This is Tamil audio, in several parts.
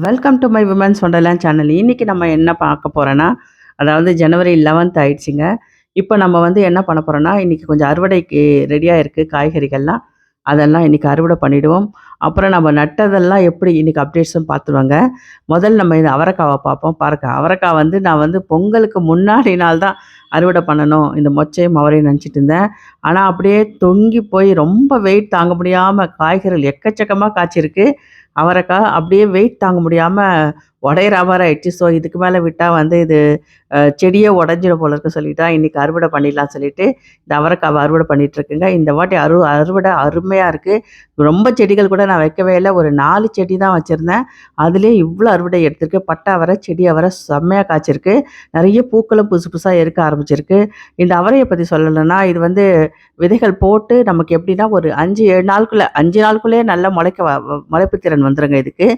Welcome to my women's wonderland channel. இன்றைக்கி நம்ம என்ன பார்க்க போகிறோன்னா அதாவது ஜனவரி 11த் ஆயிடுச்சுங்க. இப்போ நம்ம வந்து என்ன பண்ண போகிறோன்னா இன்றைக்கி கொஞ்சம் அறுவடைக்கு ரெடியாக இருக்குது காய்கறிகள்லாம். அதெல்லாம் இன்னைக்கு அறுவடை பண்ணிவிடுவோம் அப்புறம் நம்ம நட்டதெல்லாம் எப்படி இன்றைக்கி அப்டேட்ஸும் பார்த்துருவாங்க முதல்ல நம்ம இந்த அவரைக்காவை பார்ப்போம். பாருங்க அவரைக்காய் வந்து நான் வந்து பொங்கலுக்கு முன்னாடி நாள் தான் அறுவடை பண்ணணும். இந்த மொச்சையும் அவரையும் நினச்சிட்டு இருந்தேன். ஆனால் அப்படியே தொங்கி போய் ரொம்ப வெயிட் தாங்க முடியாமல் காய்கறிகள் எக்கச்சக்கமாக காய்ச்சிருக்கு. அவரைக்காய் அப்படியே வெயிட் தாங்க முடியாமல் உடையிற மாதிரி ஆயிடுச்சு. ஸோ இதுக்கு மேலே விட்டால் வந்து இது செடியே உடஞ்சிட போல இருக்கு சொல்லிட்டா இன்றைக்கி அறுவடை பண்ணிடலாம்னு சொல்லிட்டு, இந்த அவரைக்காவை அறுவடை பண்ணிகிட்ருக்குங்க இந்த வாட்டி அறு அறுவடை அருமையாக இருக்குது ரொம்ப செடிகள் கூட நான் வைக்கவே இல்லை ஒரு நாலு செடி தான் வச்சுருந்தேன் அதுலேயே இவ்வளோ அறுவடை எடுத்திருக்கு. பட்டை அவரை, செடி அவரை செம்மையாக காய்ச்சிருக்கு. நிறைய பூக்களும் புதுசு புதுசாக இருக்க ஆரம்பிச்சிருக்கு. இந்த அவரையை பற்றி சொல்லலைன்னா இது வந்து விதைகள் போட்டு நமக்கு எப்படின்னா ஒரு அஞ்சு ஏழு நாளுக்குள்ளே அஞ்சு நாளுக்குள்ளேயே நல்லா முளைக்க முளைப்பு திறன் வந்துருங்க இதுக்கு.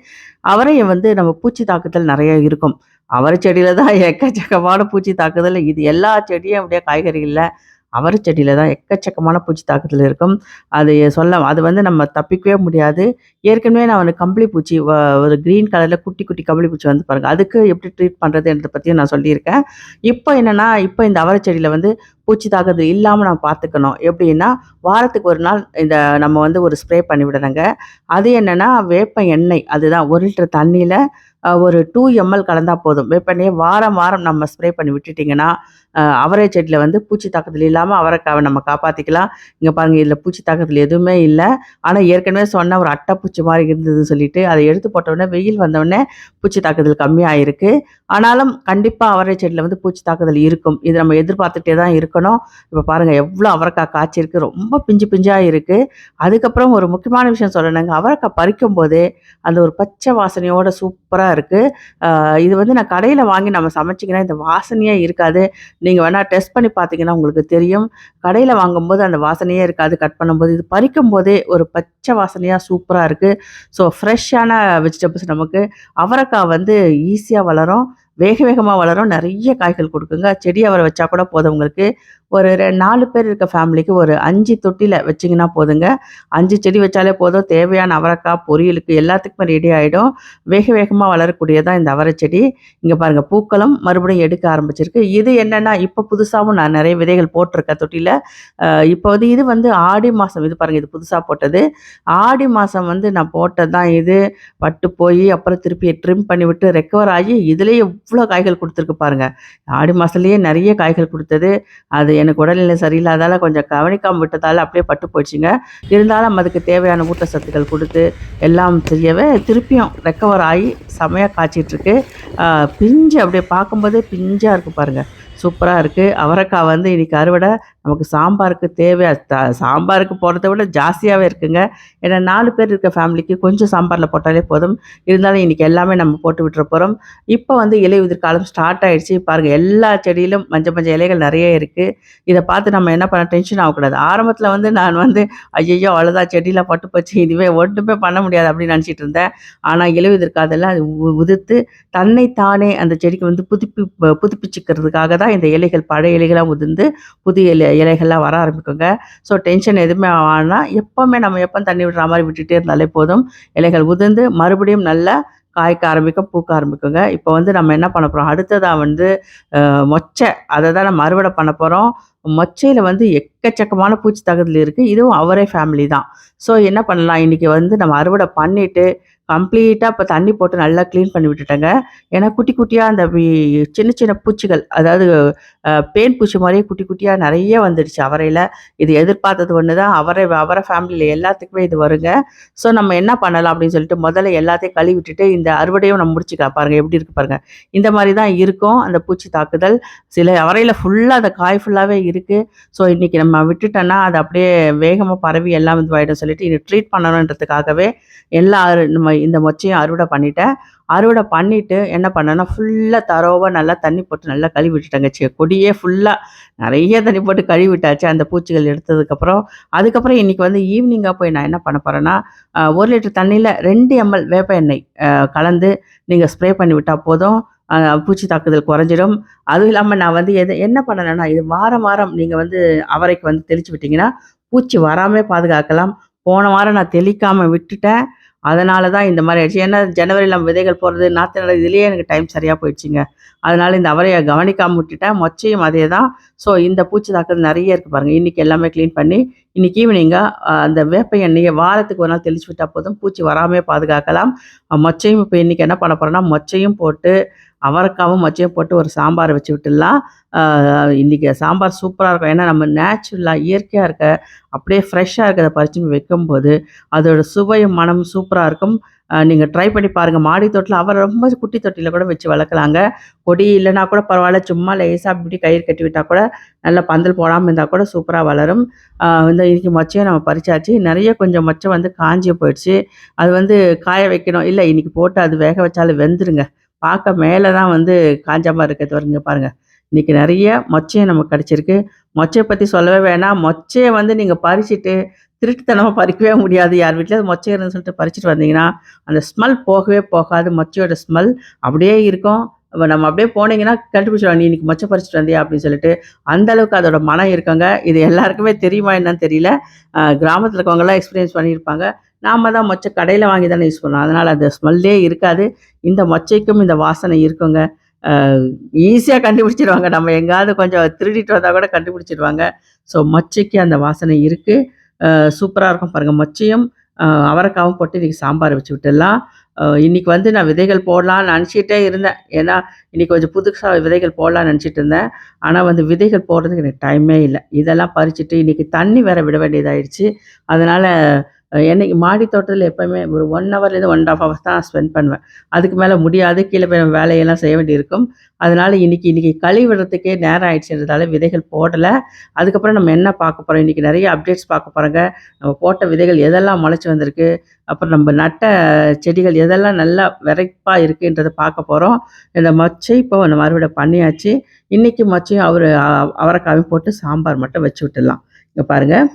அவரையும் வந்து நம்ம பூச்சி தாக்குதல் நிறைய இருக்கும். அவரை செடியில தான் எக்கச்சக்கமான பூச்சி தாக்குதல். இது எல்லா செடியும் அப்படியே காய்கறிகளில் அவரை செடியில் தான் எக்கச்சக்கமான பூச்சி தாக்கத்தில் இருக்கும். அது சொல்ல அது வந்து நம்ம தப்பிக்கவே முடியாது. ஏற்கனவே நான் வந்து கம்பளி பூச்சி ஒரு க்ரீன் கலரில் குட்டி குட்டி கம்பளி பூச்சி வந்து பாருங்கள் அதுக்கு எப்படி ட்ரீட் பண்றதுன்றத பற்றியும் நான் சொல்லியிருக்கேன். இப்போ என்னென்னா இப்போ இந்த அவரை செடியில் வந்து பூச்சி தாக்குதல் இல்லாமல் நம்ம பார்த்துக்கணும். எப்படின்னா, வாரத்துக்கு ஒரு நாள் இந்த நம்ம வந்து ஒரு ஸ்ப்ரே பண்ணி விடணுங்க. அது என்னென்னா வேப்ப எண்ணெய் அதுதான் ஒரு லிட்டர் தண்ணியில் ஒரு டூ எம்எல் கலந்தால் போதும். வேப்பெண்ணெயை வாரம் வாரம் நம்ம ஸ்ப்ரே பண்ணி விட்டுட்டிங்கன்னா அவரை செடியில் வந்து பூச்சி தாக்குதல் இல்லாமல் அவரைக்காவை நம்ம காப்பாற்றிக்கலாம் இங்கே பாருங்கள் இதில் பூச்சி தாக்குதல் எதுவுமே இல்லை ஆனால் ஏற்கனவே சொன்ன ஒரு அட்டை பூச்சி மாதிரி இருந்ததுன்னு சொல்லிட்டு, அதை எடுத்து போட்டவுடனே வெயில் வந்தவுடனே பூச்சி தாக்குதல் கம்மியாயிருக்கு. ஆனாலும் கண்டிப்பாக அவரை செடியில் வந்து பூச்சி தாக்குதல் இருக்கும். இது நம்ம எதிர்பார்த்துட்டே தான் இருக்கணும். இப்போ பாருங்கள் எவ்வளோ அவரைக்காய் காய்ச்சிருக்கு. ரொம்ப பிஞ்சு பிஞ்சாக இருக்குது அதுக்கப்புறம் ஒரு முக்கியமான விஷயம் சொல்லணுங்க. அவரைக்காய் பறிக்கும்போதே, அந்த ஒரு பச்சை வாசனையோட சூப்பராக இருக்குது இது வந்து நான் கடையில் வாங்கி நம்ம சமைச்சிங்கன்னா இந்த வாசனையே இருக்காது. நீங்கள் வேணால் டெஸ்ட் பண்ணி பார்த்தீங்கன்னா உங்களுக்கு தெரியும். கடையில் வாங்கும்போது அந்த வாசனையே இருக்காது கட் பண்ணும்போது. இது பறிக்கும்போதே ஒரு பச்சை வாசனையாக சூப்பராக இருக்குது ஸோ ஃப்ரெஷ்ஷான வெஜிடபிள்ஸ் நமக்கு அவரைக்காய் வந்து ஈஸியாக வளரும். வேக வேகமாக வளரும். நிறைய காய்கள் கொடுக்குங்க செடி அவரை வச்சா கூட போதும் உங்களுக்கு. ஒரு ரெ 4 பேர் இருக்க ஃபேமிலிக்கு ஒரு அஞ்சு தொட்டியில் வச்சீங்கன்னா போதுங்க. அஞ்சு செடி வச்சாலே போதும். தேவையான அவரைக்காய் பொரியலுக்கு எல்லாத்துக்குமே ரெடி ஆகிடும் வேக வேகமாக வளரக்கூடியதான் இந்த அவரை செடி. இங்கே பாருங்கள் பூக்களும் மறுபடியும் எடுக்க ஆரம்பிச்சிருக்கு. இது என்னென்னா இப்போ புதுசாகவும் நான் நிறைய விதைகள் போட்டிருக்கேன் தொட்டியில் இப்போ வந்து இது வந்து ஆடி மாதம் இது பாருங்கள் இது புதுசாக போட்டது. ஆடி மாதம் வந்து நான் போட்டது தான் இது. பட்டு போய் அப்புறம் திருப்பி ட்ரிம் பண்ணிவிட்டு ரெக்கவர் ஆகி இதுலேயே இவ்வளோ காய்கள் கொடுத்துருக்கு பாருங்கள் ஆடி மாதத்துலேயே நிறைய காய்கள் கொடுத்தது அது எனக்கு உடல்நிலை சரியில்லாதால கொஞ்சம் கவனிக்காமல் விட்டதால அப்படியே பட்டு போயிடுச்சுங்க. இருந்தாலும் அதுக்கு தேவையான ஊட்டச்சத்துக்கள் கொடுத்து எல்லாம் செய்யவே திருப்பியும் ரெக்கவர் ஆகி செமையாக காய்ச்சிட்டுருக்கு. பிஞ்சு அப்படியே பார்க்கும்போதே பிஞ்சாக இருக்கு பாருங்க. சூப்பராக இருக்குது அவரைக்காய் வந்து இன்றைக்கி அறுவடை. நமக்கு சாம்பாருக்கு தேவை சாம்பாருக்கு போடுறத விட ஜாஸ்தியாகவே இருக்குங்க. ஏன்னா நாலு பேர் இருக்க ஃபேமிலிக்கு கொஞ்சம் சாம்பாரில் போட்டாலே போதும். இருந்தாலும் இன்றைக்கி எல்லாமே நம்ம போட்டு விட்டுற போகிறோம் இப்போ வந்து இலை காலம் ஸ்டார்ட் ஆகிடுச்சு பாருங்க எல்லா செடியிலும் மஞ்ச மஞ்ச இலைகள் நிறைய இருக்குது இதை பார்த்து நம்ம என்ன பண்ண டென்ஷன் ஆகக்கூடாது. ஆரம்பத்தில் வந்து நான் வந்து ஐயோ அவ்வளோதான் செடியெலாம் பட்டு போச்சு. இதுவே ஒன்றுமே பண்ண முடியாது அப்படின்னு நினச்சிட்டு இருந்தேன். ஆனால் இலை உதிர் அது உ உதிர்த்து தன்னை தானே அந்த செடிக்கு வந்து புதுப்பி புதுப்பிச்சுக்கிறதுக்காக தான் இந்த இலைகள் பழைய இலைகளாக உதிர்ந்து புது இலை இலைகள்லாம் வர ஆரம்பிக்குங்க. ஸோ டென்ஷன் எதுவுமே ஆனால் எப்போவுமே நம்ம எப்போ தண்ணி விடுற மாதிரி விட்டுட்டே இருந்தாலே போதும். இலைகள் உதிர்ந்து மறுபடியும் நல்லா காய்க்க ஆரம்பிக்கும், பூக்க ஆரம்பிக்குங்க. இப்போ வந்து நம்ம என்ன பண்ண போகிறோம் அடுத்ததாக வந்து மொச்சை அதை தான் நம்ம அறுவடை பண்ண போகிறோம் மொச்சையில் வந்து எக்கச்சக்கமான பூச்சி தகுதியில் இருக்குது இதுவும் அவரே ஃபேமிலி தான். ஸோ என்ன பண்ணலாம், இன்றைக்கி வந்து நம்ம அறுவடை பண்ணிவிட்டு கம்ப்ளீட்டாக இப்போ தண்ணி போட்டு நல்லா க்ளீன் பண்ணி விட்டுட்டேங்க. ஏன்னா குட்டி குட்டியாக அந்த சின்ன சின்ன பூச்சிகள் அதாவது பேன் பூச்சி மாதிரியே குட்டி குட்டியாக நிறைய வந்துடுச்சு அவரையில் இது எதிர்பார்த்தது ஒன்று தான். அவரை அவரை ஃபேமிலியில் எல்லாத்துக்குமே இது வருங்க. ஸோ நம்ம என்ன பண்ணலாம் அப்படின்னு சொல்லிட்டு முதல்ல எல்லாத்தையும் கழுவி விட்டுட்டு, இந்த அறுவடையும் நம்ம முடிச்சுக்கலாம். பாருங்கள் எப்படி இருக்கு பாருங்கள் இந்த மாதிரி தான் இருக்கும் அந்த பூச்சி தாக்குதல். சில அவரையில் ஃபுல்லாக அந்த காய் ஃபுல்லாகவே இருக்குது ஸோ இன்றைக்கி நம்ம விட்டுட்டோன்னா அது அப்படியே வேகமாக பரவி எல்லாம் இதுவாகிடும் சொல்லிட்டு இத ட்ரீட் பண்ணணுன்றதுக்காகவே எல்லா நம்ம இந்த மொச்சையும் அறுவடை பண்ணிட்டேன். அறுவடை பண்ணிட்டு என்ன பண்ணேன்னா, ஃபுல்லாக தரோவாக நல்லா தண்ணி போட்டு நல்லா கழுவி விட்டுட்டேங்க. செ கொடியே ஃபுல்லாக நிறைய தண்ணி போட்டு கழுவி விட்டாச்சு. அந்த பூச்சிகள் எடுத்ததுக்கப்புறம். அதுக்கப்புறம் இன்னைக்கு வந்து ஈவினிங்காக போய் நான் என்ன பண்ண போகிறேன்னா ஒரு லிட்டர் தண்ணியில் ரெண்டு எம்எல் வேப்ப எண்ணெய் கலந்து நீங்கள் ஸ்ப்ரே பண்ணி விட்டால் போதும். பூச்சி தாக்குதல் குறைஞ்சிடும். அதுவும் இல்லாமல் நான் வந்து எது என்ன பண்ணேன்னா, இது வாரம் வாரம் நீங்கள் வந்து அவரைக்கு வந்து தெளிச்சு விட்டிங்கன்னா பூச்சி வராமல் பாதுகாக்கலாம். போன வாரம் நான் தெளிக்காமல் விட்டுட்டேன். அதனால தான் இந்த மாதிரி ஆயிடுச்சு. ஏன்னா நம்ம விதைகள் போடுறது, நாற்று நடுறது இதுலேயே எனக்கு டைம் சரியாக போயிடுச்சுங்க. அதனால் இந்த அவரையை கவனிக்காம விட்டுட்டேன். மொச்சையும் அதே தான். ஸோ இந்த பூச்சி தாக்குதல் நிறைய இருக்குது பாருங்கள் இன்னைக்கு எல்லாமே க்ளீன் பண்ணி, இன்றைக்கி ஈவினிங்காக அந்த வேப்ப எண்ணெயை வாரத்துக்கு ஒரு நாள் தெளிச்சு விட்டால் போதும். பூச்சி வராமயே பாதுகாக்கலாம். மொச்சையும் இப்போ இன்னைக்கு என்ன பண்ண போகிறோன்னா மொச்சையும் போட்டு, அவரைக்காவும் மொச்சையும் போட்டு ஒரு சாம்பார் வச்சு விட்டுடலாம். இன்றைக்கி சாம்பார் சூப்பராக இருக்கும். ஏன்னா நம்ம நேச்சுரலாக இயற்கையாக இருக்க, அப்படியே ஃப்ரெஷ்ஷாக இருக்கிறத பறிச்சுன்னு வைக்கும்போது, அதோட சுவையும், மனம் சூப்பராக இருக்கும். நீங்கள் ட்ரை பண்ணி பாருங்கள் மாடி தொட்டில் அவர் ரொம்ப குட்டி தொட்டியில் கூட வச்சு வளர்க்கலாங்க. கொடி இல்லைனா கூட பரவாயில்ல சும்மா லேசாக அப்படி கயிறு கட்டி விட்டால் கூட, நல்லா பந்தல் போடாமல் இருந்தால் கூட சூப்பராக வளரும். இந்த இன்னைக்கு மொச்சையும் நம்ம பறிச்சாச்சு. நிறைய கொஞ்சம் மொச்சை வந்து காஞ்சு போயிடுச்சு. அது வந்து காய வைக்கணும். இல்லை இன்றைக்கி போட்டு அது வேக வச்சாலும் வெந்துருங்க. பார்க்க மேலே தான் வந்து காஞ்சாமல் இருக்கிறது இருக்கு. பாருங்கள் இன்றைக்கி பாருங்க. இன்னைக்கு மொச்சையும் நமக்கு கிடச்சிருக்கு மொச்சையை பற்றி சொல்லவே வேணாம். மொச்சையை வந்து நீங்கள் பறிச்சுட்டு, திருட்டுத்தனமாக பறிக்கவே முடியாது. யார் வீட்டில் மொச்சை இருந்துன்னு சொல்லிட்டு பறிச்சுட்டு வந்தீங்கன்னா, அந்த ஸ்மெல் போகவே போகாது. மொச்சையோட ஸ்மெல் அப்படியே இருக்கும். இப்போ நம்ம அப்படியே போனீங்கன்னா கண்டுபிடிச்சுருவாங்க. "நீ இன்னைக்கு மொச்சை பறிச்சுட்டு வந்தியா?" அப்படின்னு சொல்லிட்டு. அந்த அளவுக்கு அதோட மனம் இருக்குங்க. இது எல்லாருக்குமே தெரியுமா என்னன்னு தெரியல. கிராமத்தில் இருக்கவங்கெல்லாம் எக்ஸ்பீரியன்ஸ் பண்ணியிருப்பாங்க. நாம தான் மொச்சை கடையில் வாங்கி தானே யூஸ் பண்ணோம் அதனால் அந்த ஸ்மெல்லே இருக்காது. இந்த மொச்சைக்கும் இந்த வாசனை இருக்குங்க. ஈஸியாக கண்டுபிடிச்சிடுவாங்க கண்டுபிடிச்சிருவாங்க. நம்ம எங்கேயாவது கொஞ்சம் திருடிட்டு வந்தால் கூட கண்டுபிடிச்சிருவாங்க. ஸோ மொச்சைக்கு அந்த வாசனை இருக்குது சூப்பராக இருக்கும் பாருங்கள் மொச்சையும், அவரைக்காவும் போட்டு இன்றைக்கி சாம்பார் வச்சு விட்டுடலாம். இன்றைக்கி வந்து நான் விதைகள் போடலான்னு நினச்சிட்டே இருந்தேன். ஏன்னா, இன்றைக்கி கொஞ்சம் புதுசாக விதைகள் போடலான்னு நினச்சிட்டு இருந்தேன். ஆனால் வந்து விதைகள் போடுறதுக்கு எனக்கு டைமே இல்லை இதெல்லாம் பறிச்சுட்டு இன்றைக்கி தண்ணி வேற விட வேண்டியதாயிடுச்சு. அதனால் என்னைக்கு மாடி தோட்டத்தில் எப்போவுமே ஒரு ஒன் ஹவர்லேருந்து 1 1/2 ஹவர்ஸ் தான் ஸ்பெண்ட் பண்ணுவேன். அதுக்கு மேலே முடியாது. கீழே போய் நம்ம வேலையெல்லாம் செய்ய வேண்டியிருக்கும். அதனால் இன்னைக்கு இன்னைக்கு களி விடுறதுக்கே நேரம் ஆயிடுச்சுன்றதால விதைகள் போடலை அதுக்கப்புறம் நம்ம என்ன பார்க்க போகிறோம் இன்றைக்கி நிறைய அப்டேட்ஸ் பார்க்க போகிறாங்க நம்ம போட்ட விதைகள் எதெல்லாம் முளைச்சி வந்திருக்கு, அப்புறம் நம்ம நட்ட செடிகள் எதெல்லாம் நல்லா விரைப்பாக இருக்குன்றத பார்க்க போகிறோம் இந்த மொச்சை இப்போ நம்ம அறுவடை பண்ணியாச்சு. இன்றைக்கி மச்சையும் அவர் அவரைக்காவையும் போட்டு சாம்பார் மட்டும் வச்சு விட்டுடலாம். இங்கே பாருங்கள்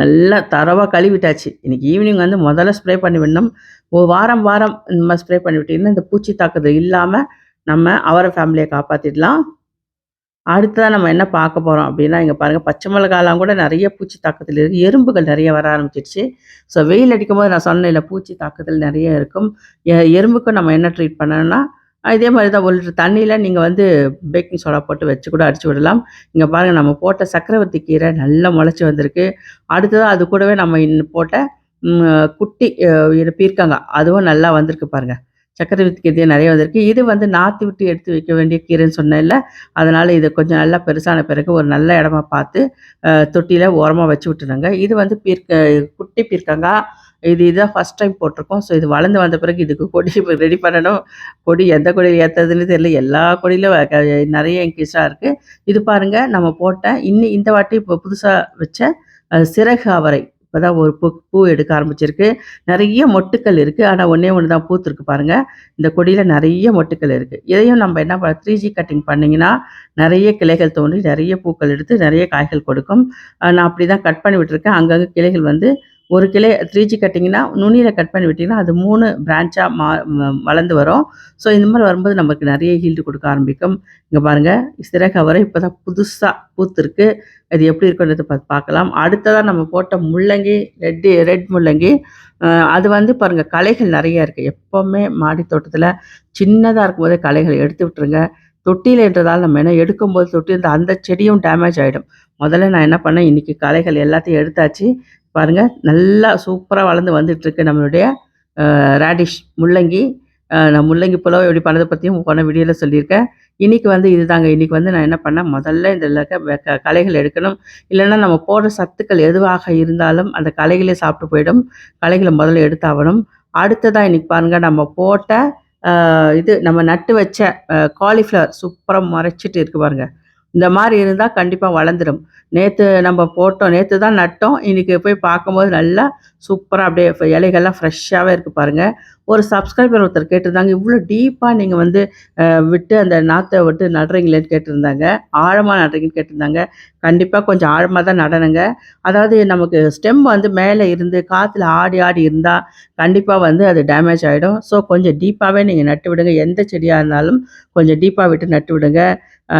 நல்லா தரவாக கழுவிட்டாச்சு. இன்றைக்கி ஈவினிங் வந்து முதல்ல ஸ்ப்ரே பண்ணி விடணும். ஒரு வாரம் வாரம் இந்த ஸ்ப்ரே பண்ணி விட்டிங்கன்னா இந்த பூச்சி தாக்குதல் இல்லாமல் நம்ம அவரை ஃபேமிலியை காப்பாற்றிடலாம் அடுத்ததான் நம்ம என்ன பார்க்க போகிறோம் அப்படின்னா, இங்கே பாருங்கள் பச்சை மிளகாலாம் கூட நிறைய பூச்சி தாக்குதல் இருக்குது எறும்புகள் நிறைய வர ஆரம்பிச்சிருச்சு. ஸோ வெயில் அடிக்கும்போது நான் சொன்னேன்ல பூச்சி தாக்குதல் நிறைய இருக்கும். எ எறும்புக்கு நம்ம என்ன ட்ரீட் பண்ணணும்னா, இதே மாதிரி தான் 1 லிட்டர் நீங்கள் வந்து பேக்கிங் சோடா போட்டு வச்சு கூட அடிச்சு விடலாம். இங்கே பாருங்கள் நம்ம போட்ட சக்கரவர்த்தி கீரை நல்லா முளைச்சி வந்திருக்கு. அடுத்ததாக அது கூடவே நம்ம இன்னும் போட்ட குட்டி பீர்க்காங்க பீர்க்கங்கா அதுவும் நல்லா வந்திருக்கு பாருங்க. சக்கரவர்த்தி கீரை நிறைய வந்திருக்கு. இது வந்து நாற்று விட்டு எடுத்து வைக்க வேண்டிய கீரைன்னு சொன்னேன்ல. அதனால் இது கொஞ்சம் நல்லா பெருசான பிறகு ஒரு நல்ல இடமா பார்த்து தொட்டியில் ஓரமாக வச்சு விட்டுருங்க. இது வந்து பீர்க்க குட்டி பீர்க்கங்கா. இது இதான் ஃபஸ்ட் டைம் போட்டிருக்கோம். ஸோ இது வளர்ந்து வந்த பிறகு இதுக்கு கொடி ரெடி பண்ணணும். கொடி எந்த கொடியில ஏத்துறதுன்னு தெரியல. எல்லா கொடியிலும் க இன்க்ரீஸாக இருக்குது இது பாருங்கள் நம்ம போட்டேன் இன்னி இந்த வாட்டி இப்போ புதுசாக வச்ச சிறகு அவரை. இப்பதான் ஒரு பூ பூ எடுக்க ஆரம்பிச்சிருக்கு. நிறைய மொட்டுக்கள் இருக்குது ஆனால் ஒன்றே ஒன்று தான் பூத்திருக்கு பாருங்கள் இந்த கொடியில் நிறைய மொட்டுக்கள் இருக்குது இதையும் நம்ம என்ன பண்ண த்ரீ ஜி கட்டிங் பண்ணிங்கன்னா நிறைய கிளைகள் தோன்றி, நிறைய பூக்கள் எடுத்து, நிறைய காய்கள் கொடுக்கும். நான் அப்படி தான் கட் பண்ணி விட்டுருக்கேன். அங்கங்கே கிளைகள் வந்து ஒரு கிளை 3G கட்டிங்னா நுனியில கட் பண்ணி விட்டிங்கன்னா அது மூணு பிரான்ச்சாக மா வளர்ந்து வரும். ஸோ இந்த மாதிரி வரும்போது நமக்கு நிறைய ஹீல்டு கொடுக்க ஆரம்பிக்கும். இங்கே பாருங்கள் சிறகு இப்போ தான் புதுசாக பூத்துருக்கு அது எப்படி இருக்குன்றது பார்த்து பார்க்கலாம். அடுத்ததாக நம்ம போட்ட முள்ளங்கி ரெட்டு ரெட் முள்ளங்கி. அது வந்து பாருங்கள் களைகள் நிறையா இருக்குது எப்போவுமே மாடி தோட்டத்தில் சின்னதாக இருக்கும்போதே களைகள் எடுத்து விட்டுருங்க. தொட்டியிலன்றதால நம்ம என்ன எடுக்கும்போது இருந்தால் அந்த செடியும் டேமேஜ் ஆகிடும் முதல்ல நான் என்ன பண்ணேன், இன்னைக்கு களைகள் எல்லாத்தையும் எடுத்தாச்சு. பாருங்கள் நல்லா சூப்பராக வளர்ந்து வந்துட்டுருக்கு நம்மளுடைய ரேடிஷ் முள்ளங்கி. நான் முள்ளங்கி புலாவ் எப்படி பண்ணதை பற்றியும் போன வீடியோவில் சொல்லியிருக்கேன். இன்னைக்கு வந்து இதுதாங்க. இன்னைக்கு வந்து நான் என்ன பண்ணேன், முதல்ல இதில் இருக்க க களைகள் எடுக்கணும். இல்லைன்னா நம்ம போடுற சத்துக்கள் எதுவாக இருந்தாலும் அந்த களைகளே சாப்பிட்டு போயிடும். களைகளை முதல்ல எடுத்தாகணும். அடுத்ததாக இன்றைக்கி பாருங்கள் நம்ம போட்ட இது நம்ம நட்டு வச்ச காலிஃப்ளவர் சூப்பரா மொறச்சிட்டு இருக்கு பாருங்க. இந்த மாதிரி இருந்தா கண்டிப்பா வளர்ந்துடும். நேத்து நம்ம போட்டோம். நேற்று தான் நட்டோம். இன்னைக்கு போய் பார்க்கும்போது நல்லா சூப்பரா அப்படியே இலைகள்லாம் ஃப்ரெஷ்ஷாகவே இருக்கு பாருங்க. ஒரு சப்ஸ்கிரைபர் ஒருத்தர் கேட்டிருந்தாங்க, இவ்வளோ டீப்பாக நீங்கள் வந்து விட்டு அந்த நாற்றை விட்டு நடுறீங்களேன்னு" கேட்டிருந்தாங்க. ஆழமாக நடுறீங்கன்னு கேட்டிருந்தாங்க. கண்டிப்பாக கொஞ்சம் ஆழமாக தான் நடனுங்க அதாவது நமக்கு ஸ்டெம் வந்து மேலே இருந்து காற்றுல ஆடி ஆடி இருந்தால் கண்டிப்பாக வந்து அது டேமேஜ் ஆகிடும் ஸோ கொஞ்சம் டீப்பாகவே நீங்கள் நட்டு விடுங்க. எந்த செடியாக இருந்தாலும் கொஞ்சம் டீப்பாக விட்டு நட்டு விடுங்க.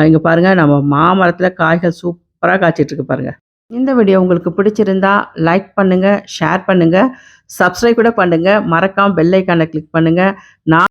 இங்கே பாருங்கள் நம்ம மாமரத்தில் காய்கள் சூப்பராக காய்ச்சிட்டு இருக்கு இந்த வீடியோ உங்களுக்கு பிடிச்சிருந்தா லைக் பண்ணுங்கள் ஷேர் பண்ணுங்கள் சப்ஸ்கிரைப் கூட பண்ணுங்க. மறக்காம பெல்லைக்கானை கிளிக் பண்ணுங்க. நான்